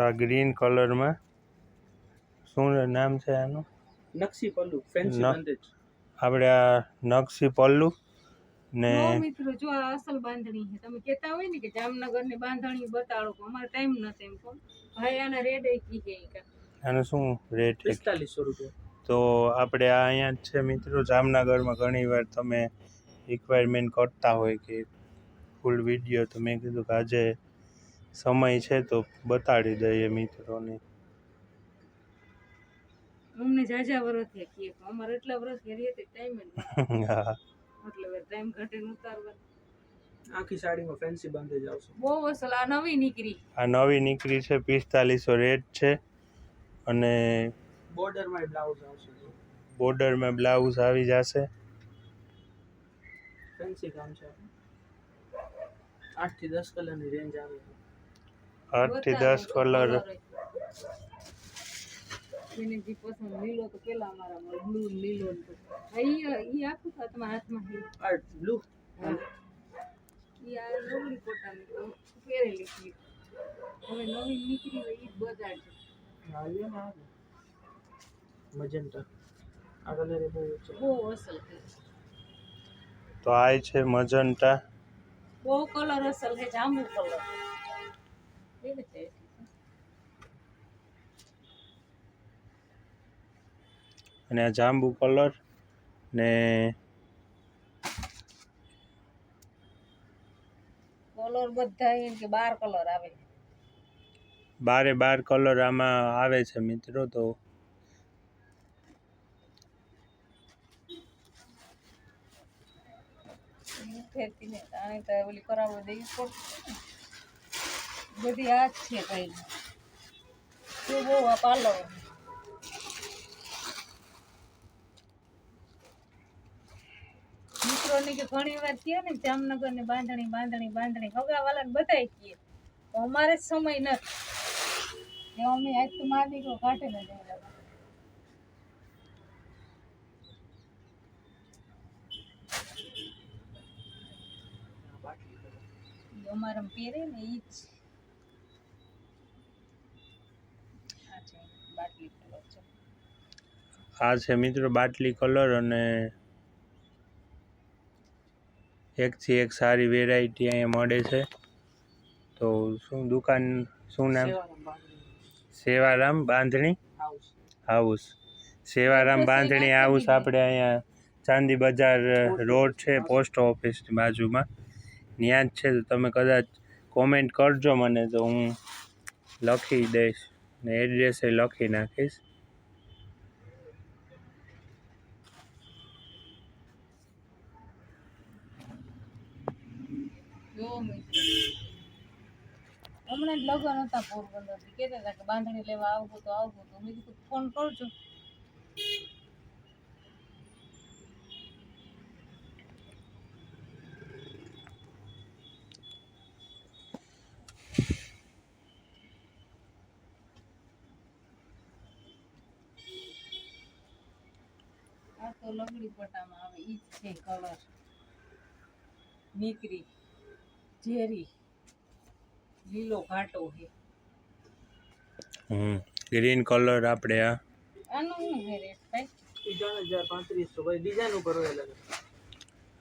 તો આ ગ્રીન કલરમાં શું નામ છે આનું? નકશી પલ્લુ ફેન્સી આપણે આ નકશી પલ્લુ ને મિત્રો જો આ અસલ બાંધણી છે. તમે કહેતા હોય ને કે જામનગરની બાંધણી બતાડો પણ અમારે ટાઈમ નથી એમ ભાઈ આના રેડ કી કે આનું શું રેટ પિસ્તાલીસો રૂપિયા. તો આપણે આ અહીંયા જ છે મિત્રો જામનગરમાં ઘણીવાર તમે રિક્વાયરમેન્ટ કરતા હોય કે ફૂલ વીડિયો તો મેં કીધું કે આજે સમય છે તો બતાડી દઈએ મિત્રોને. અમને જાજા વર્ષ થયા કે અમારે એટલા વર્ષ ઘેરી હતી ટાઈમ જ હા. એટલે ટાઈમ ઘટે ન ઉતારવા. આખી સાડીમાં ફેન્સી બાંધી જાવ છો બહુ અસલ આ નવી નીકળી. આ નવી નીકળી છે પિસ્તાલીસો રેટ છે અને બોર્ડરમાં બ્લાઉઝ આવશે. બોર્ડરમાં બ્લાઉઝ આવી જશે. ફેન્સી કામ છે. આઠથી દસ કલરની રેન્જ આવે. છે આઠથી દસ કલર એને જે પસંદ લીલો તો પેલા અમારા બ્લુ લીલો. ઈ આપું તો તમારા હાથમાં આર્ટ બ્લુ યાર નવરી કોટાની તો પહેરેલી છે. હવે નવી નીકળી હોય ઈ જ ના મજન્ટા આ કલર બહુ છે બહુ અસલ છે. તો આ છે મજન્ટા બહુ કલર અસલ છે જાંબુ કલર અને આ જાંબુ કલર ને કલર બધા એમ કે બાર કલર આવે બારે બાર કલર આમાં આવે છે મિત્રો તો. ફેરતી ને આને તો ઓલી કરાવવા દેવી પડશે. બધી આ જ છે કઈ જો બહુ પાર્લર. મિત્રોને કે ઘણી વાર કહે ને જામનગરની બાંધણી બાંધણી બાંધણી. હગા વાલા ને બધા તો અમારે સમય નથી. અમે આજ તો માર દીકરો કાઢે ને જઈ અમારે પહેરે ને એ જ આ છે બાટલી કલર છે. આ છે મિત્રો બાટલી કલર અને એકથી એક સારી વેરાયટી અહીંયા મળે છે. તો શું દુકાન શું નામ? સેવારામ બાંધણી. હાઉસ. સેવારામ બાંધણી હાઉસ આપણે અહીંયા ચાંદી બજાર રોડ છે પોસ્ટ ઓફિસની બાજુમાં. ત્યાં જ છે તો તમે કદાચ કોમેન્ટ કરજો મને તો હું લખી દઈશ. ને એડ્રેસે લખી નાખીશ. હમણાં જ લગ્ન હતા પોરબંદર કહેતા હતા કે બાંધણી લેવા આવવું તો આવવું તો મેં કીધું, ફોન કરજો. લગડી પટામાં આવે એ જ છે કલર નીકરી ઝેરી લીલો ઘાટો છે. હમ ગ્રીન કલર આપણે આ. આનું શું છે રેટ ભાઈ? ત્રણ હજાર પાંત્રીસો ભાઈ ડિઝાઇન ઉપર હોય અલગ.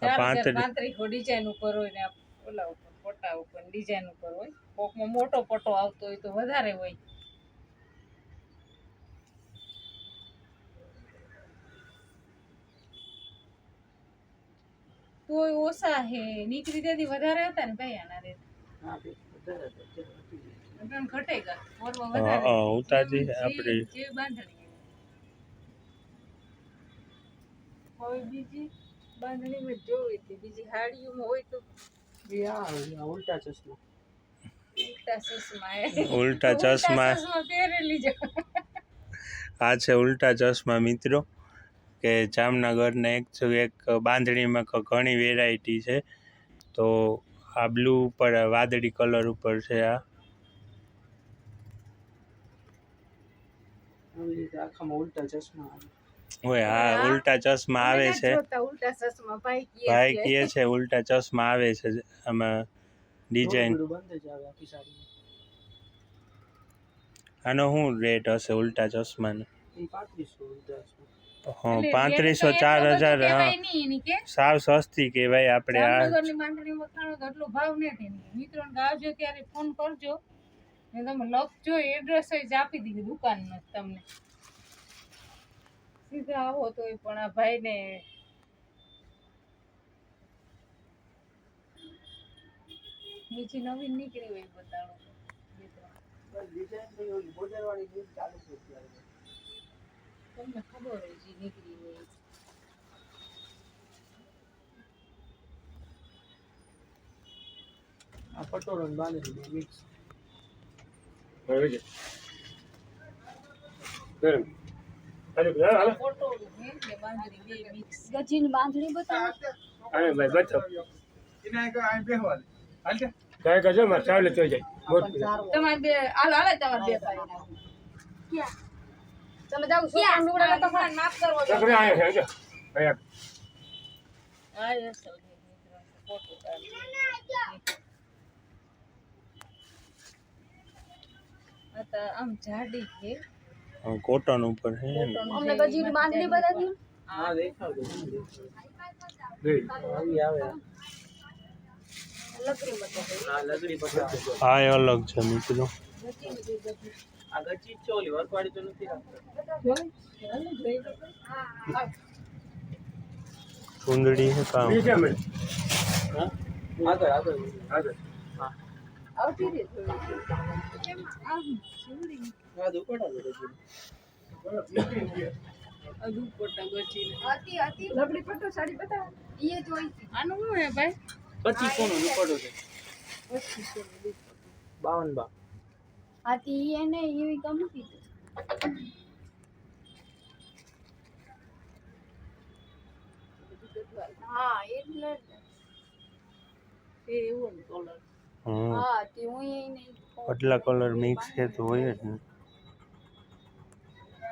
પાંત્રીસ. ડિઝાઇન ઉપર હોય ને ઓલા ઉપર પટ્ટા ઉપર ડિઝાઇન ઉપર હોય. કોકમાં મોટો પટ્ટો આવતો હોય તો વધારે હોય. તોય ઓછા હે. નીકળી તેથી વધારે હતા ને ભાઈ આના ઘટે ગયા. વધારે આપણી જેવી બાંધણી હવે બીજી બાંધણીમાં જોવી હતી. બીજી હાડીઓમાં હોય તો ઉલટા ચશ્મા. ઉલટા ચશ્મા ઉલટા ચશ્મા. ચશ્મા પહેરેલી આ છે ઉલટા ચશ્મા મિત્રો. કે જામનગરના એક છે એક બાંધણીમાં ઘણી વેરાયટી છે. તો આ બ્લુ ઉપર આ વાદળી કલર ઉપર છે આ. ઉલટા ચશ્મા હોય હા ઉલટા ચશ્મા આવે છે. ઉલટા ચશ્મા ભાઈ કહે છે. ઉલટા ચશ્મા આવે છે આમાં ડિઝાઇન જ આનો શું રેટ હશે ઉલટા ચશ્માનો? પાંત્રીસો ઉધાર છે. પાંત્રીસો ચાર હજાર સાવ સસ્તી કહેવાય આપણે આ. તો ભાવ. કે આવજો ત્યારે ફોન કરજો. ને તમે લખજો એડ્રેસ જ આપી દીધી દુકાનનો તમને. સીધા આવો તોય પણ આ ભાઈને બીજી નવીન નીકળી હોય બતાવો. તમને ખબર હોય જે નીકળી હોય આ પટોળો ને બાંધણી બે મિક્સ. પટોળું છે ને બાંધણી બે મિક્સ. ગજીની બાંધણી બતાવો. તમારે બે હાલ હાલો તમારે બે ભાઈ તમે જાવ છોકરા લુગડા તો ખરા નાપ કરવો જોઈએ. હા એ અસલ છે. મિત્રો ફોટો કાઢી આ તો આમ જાડી છે કોટન ઉપર છે ને. અમને ગજીની બાંધણી બતાવી હા દેખાડો આવી આવે. લકડી બતાવી હા લગડી પટોળો આ એ અલગ છે મિત્રો આ ચોલી છે તો નથી રાખતા. જોઈ ચાલો જોઈ લો. ચૂંદડી છે કામ હા? આગળ આગળ. આગળ. હા. આવતી રહે કેમ આમ સુંદરી હા દુપટ્ટા છે ગચી અધુ પોટા ગચીને હતી હતી લગડી સાડી બતાવો. એ જોઈ આનું શું હે ભાઈ પચીસો નો દુપટ્ટો છે. પચીસો નું દુપટ્ટો. બાવન બા હતી એને એવી ગમતી દીધું હા એટલે એવો કલર હમ. હા તે હું એ નહીં આટલા કલર મિક્સ છે તો હોય જ ને.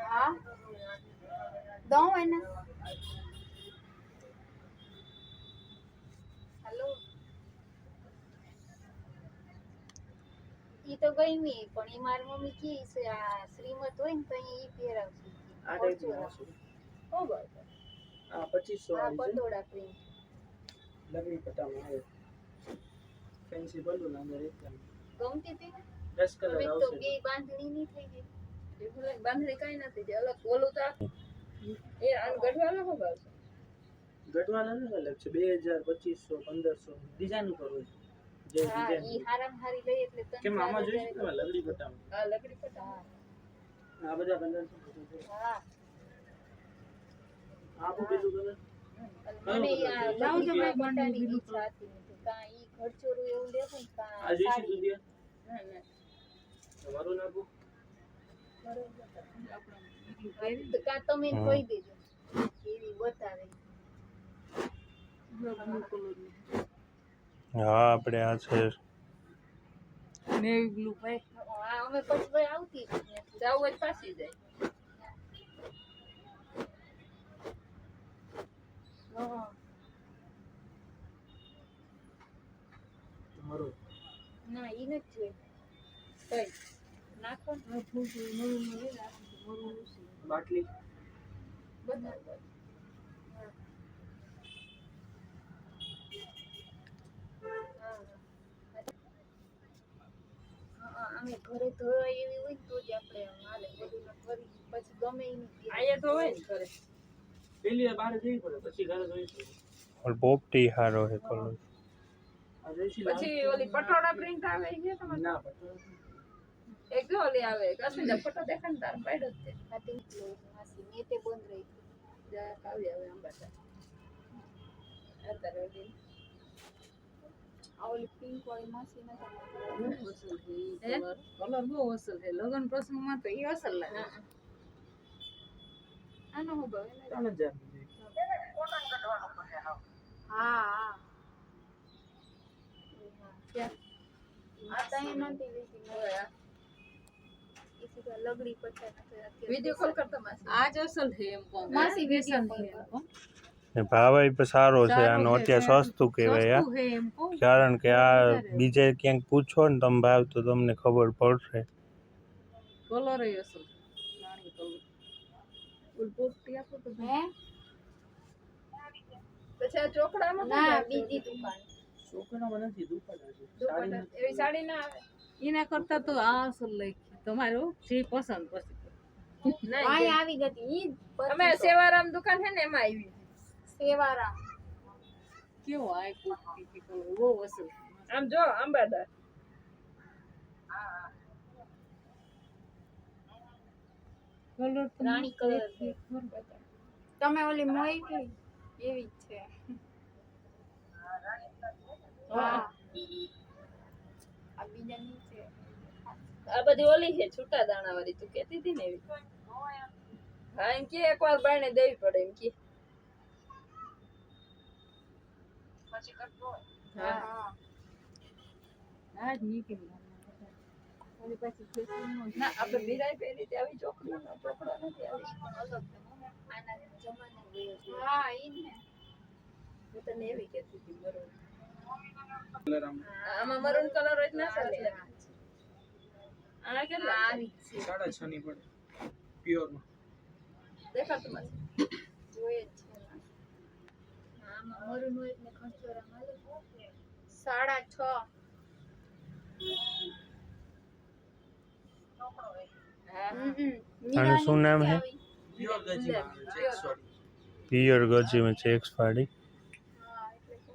હા. દઉં એને. ઈ તો ગઈ મી પણ ઈ મારી મમ્મી કી છે આ શ્રીમત હોય ને તો ઈ પહેરાવશે. આ ટાઈપની હશે ઓ બાપા. આ પચીસો આ વાળી છે. પટોળા પ્રિન્ટ લગડી પટ્ટામાં આવે. ફેન્સી બલૂન અંદર એકદમ ગમતી હતી ને? દસ કલર આવશે તો બે બાંધણી નહીં થઈ ગઈ. એ બાંધણી કઈ નથી જે અલગ ઓલું તો એ આમ ગઢવાનો શું ભાવ છે ગઢવાલા અલગ છે બે હજાર પચીસો પંદરસો ડિઝાઇન ઉપર હોય જે હા ઈ ડિઝાઇન હારામ હારી લઈ એટલે ત્રણ કેમ આમાં ચાર જોઈશું હજાર તમે લગડી પટ્ટામાં આ લકડી પટ્ટા હા આ બધા પંદરસો પચાસ હા આ બીજું કલર મને આ લાવજો લગડી ભાઈ બટાડી બીજું ઈચ્છા હતી મેં કીધું કાં ઈ ઘરચોરું એવું લેવું ને કાં આ જોઈશું સાડી. દુધિયા ના ના તમારું નાખું બરોબર. આપણે બીજું પહેરી તો કાં તમે હમ. કહી દેજો એવી બતાવે બ્લુ કલરનું હા આપણે આ છે નેવી બ્લુ ભાઈ અમે પછી ભાઈ આવતી. જાવ જ પાછી જાય હા. ના ઈ નથી જોઈ કઈ નાખો. બાટલી બતાવો હા, અમે ઘરે ધોવા એવી હોય ને તો જ આપણે હાલે બધું કરી પછી ગમે નહીં આયા તો હોય ને ઘરે. પેલી બહાર જવી પડે પછી ઘરે જોઈશું. પણ પોપટી હારો હે. કલર પછી ઓલી પટોળા પ્રિન્ટ આવે છે તમારે? ના પટોળો એક જો ઓલી આવે કશું ફોટો દેખાન તાર પાડ્યો જ તે. આ તે લો માસી મેં તે બંધ રહી જા કાવ્ય આવે અંબાસા અત્યારે ઓલી પિંક વાળી મશીન કલર બહુ એ અસલ લાગે આનો લગડી પચાસ વીડિયો કોલ કરતા માસી આજ અસલ છે એમ માસી વેસન ને ભાવ સારો છે. આનો અત્યારે સસ્તું કહેવાય કહું. કારણ કે આ બીજે ક્યાંક પૂછો ને તમે ભાવ તો તમને ખબર પડશે. આ એના કરતા તો આ અસર લઈ તમારું જે પસંદ પછી. આવી ગઈ અમે સેવારામ દુકાન છે ને એમાં આવી સેવારામ. કેવો આ બહુ અસલ આમ જો કલર રાણી કલર તમે ઓલી મોઈ ગઈ એવી જ છે. હા. આ આ બધી ઓલી છે છૂટા દાણા વાળી તું કેતી હતી ને એવી? હા એમ કે એકવાર બાયણે દેવી પડે એમ કે. હા. હા જ નીકળી ઓલી પાછી fashion નો ના આપણે બિરાઈ પહેરી આવી ચોકડી ચોકડા નથી આવી. આના જમાને ગયો છે હા ઈ ને. હું તને એવી કેતી હતી મરૂન. આમાં મરૂન કલર હોય ના ચાલે. આ જ છે. સાડા છ ની પડે. પ્યોરમાં દેખાતું નથી જોઈએ જ છે આમાં મરૂન હોય એટલે ખંચોરા મળે સાડા છ હા આનું શું નામ છે? પ્યોર ગજીમાં આવે છે સોરી પિયર ગજીમાં ચેક્સ પાડી હા એટલે તો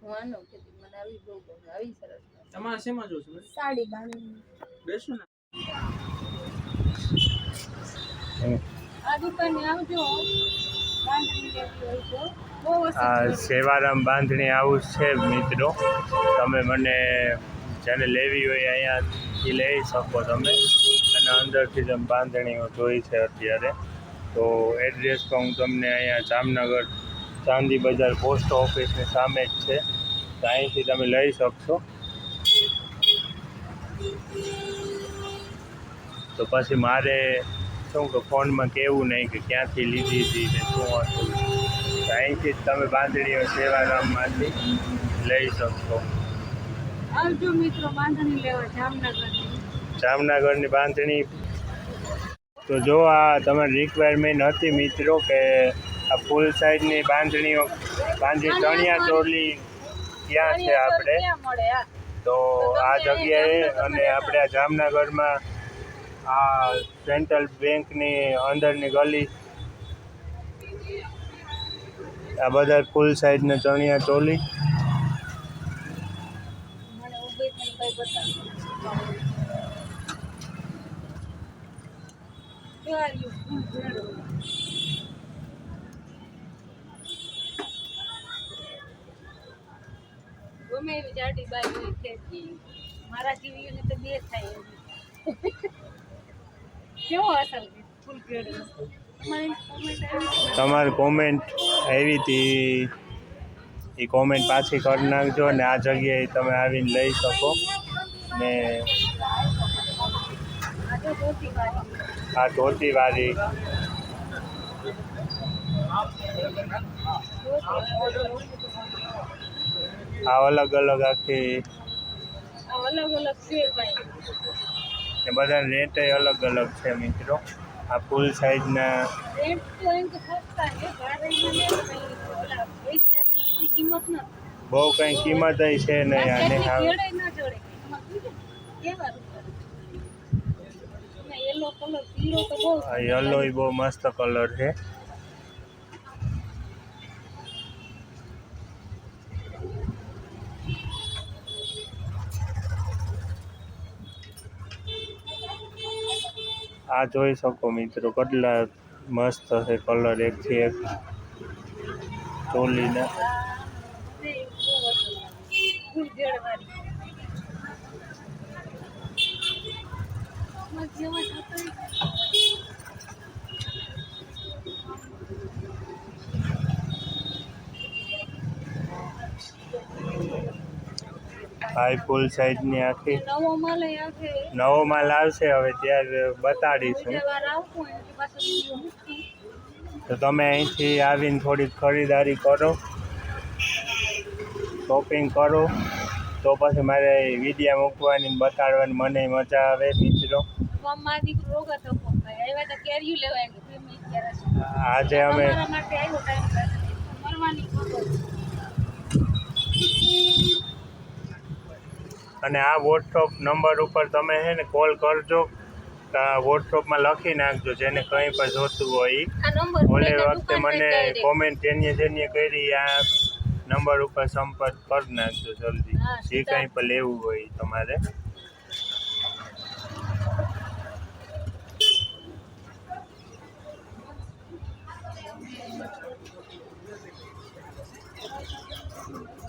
હું આનો કેતી મને આવી બહુ ગમે આવી સરસ લાગે. તમારે શેમાં જોશું બેન? સાડી બાંધણી બેસો ને આ દુકાને આવજો બાંધણી લેવી હોય તો બહુ અસલ આ. સેવારામ બાંધણી હાઉસ છે મિત્રો. તમે મને જેને લેવી હોય અહીંયાથી લઈ શકો તમે. અને અંદરથી તમે બાંધણીઓ જોઈ છે અત્યારે તો એડ્રેસ તો હું તમને અહીંયા જામનગર ચાંદી બજાર પોસ્ટ ઓફિસની સામે જ છે. તો અહીંથી તમે લઈ શકશો. તો પછી મારે શું કે ફોનમાં કહેવું નહીં કે ક્યાંથી લીધી હતી ને શું હતું. અહીંથી જ તમે બાંધણીઓ સેવારામમાંથી લઈ શકશો. આવજો મિત્રો બાંધણી લેવા જામનગરની જામનગરની બાંધણી. તો જો આ તમારી રિક્વાયરમેન્ટ હતી મિત્રો કે આ ફૂલ સાઈઝની બાંધણીઓ બાંધી ચણિયા ચોલી ક્યાં છે આપણે? તો આ જગ્યાએ અને આપણે આ જામનગરમાં આ સેન્ટ્રલ બેંકની અંદરની ગલી આ બધા ફૂલ સાઈઝના ચણિયા ચોલી. ગમે એવી જાડી બાઈ ખેંચી. મારા જેવીઓને તો બે થાય કેવો અસર ફૂલ ભેળું તમારી કોમેન્ટ આવી હતી. એ કોમેન્ટ પાછી કરી નાખજો ને આ જગ્યાએ તમે આવીને લઈ શકો. ને આ ધોતી વાળી. આ ધોતીવાળી. આ અલગ અલગ આખી. અલગ અલગ છે બધા રેટ અલગ અલગ છે મિત્રો. આ ફૂલ સાઈઝના બહુ કંઈ કિંમત છે નહીં આને યલો બહુ મસ્ત કલર છે. આ જોઈ શકો મિત્રો કેટલા મસ્ત છે કલર એકથી એક ચોલીના. જેવા હાઈ ફૂલ સાઈઝની આખી. નવો માલ આવશે નવો માલ આવશે હવે ત્યારે બતાડીશું. તો તમે અહીંથી આવીને થોડીક ખરીદારી કરો શોપિંગ કરો તો પછી મારે વિડીયા મૂકવાની બતાડવાની મને મજા આવે મિત્રો. આજે દીકરો રોગ હતો ફોન ભાઈ આવ્યા તો કેરીયું લેવા આવ્યું બે મિનિટ ક્યારે છે આજે અમે તમારા માટે આવ્યો ટાઈમ મરવાની ખબર અને આ વોટ્સઅપ નંબર ઉપર તમે છે ને કોલ કરજો. વોટ્સઅપમાં લખી નાખજો જેને કંઈ પણ જોતું હોય ઓલે વખતે મને કોમેન્ટ જેની જેની કરી આ નંબર ઉપર સંપર્ક કરી નાખજો જલ્દી. જે કંઈ પણ લેવું હોય તમારે તમારે. વાડીએ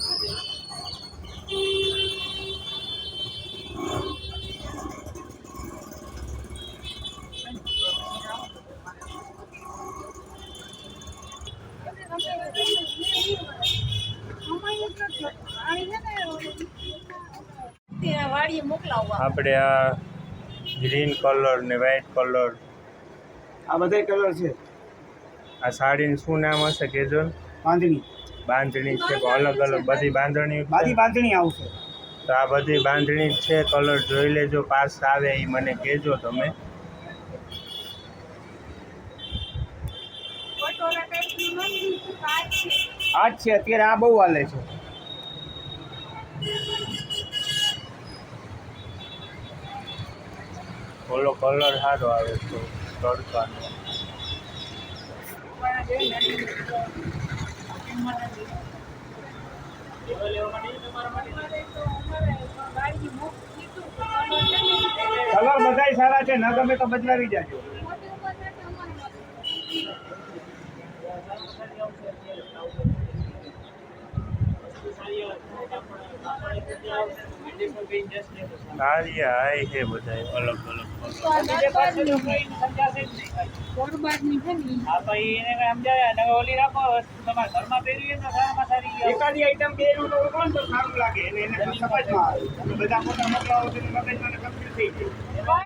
આપણે આ ગ્રીન કલર ને વ્હાઈટ કલર આ બધા કલર છે. આ સાડીનું શું નામ હશે કહેજો ને બાંધણી બાંધણી છે અલગ અલગ બધી બાંધણી બધી બાંધણી આવશે. તો આ બધી બાંધણી છે કલર જોઈ લેજો પાસ આવે એ મને કહેજો તમે. પટોળા ટાઈપનું નથી કાચ છે આ જ છે અત્યારે આ બહુ હાલે છે. ઓલો કલર સારો આવે તો તડકાનો. કલર બધાય સારા છે ના ગમે તો બદલાવી જાજો. સારી હાય છે બધા અલગ અલગ કલર ગોળબારની છે ને એકાદી આઈટમ પહેર્યું તો કોણ તો સારું લાગે? એને એને સમજમાં આવે. બધા મોટા મોકલાવો તો મગજમાં કમ્પ્લીટ થઈ જાય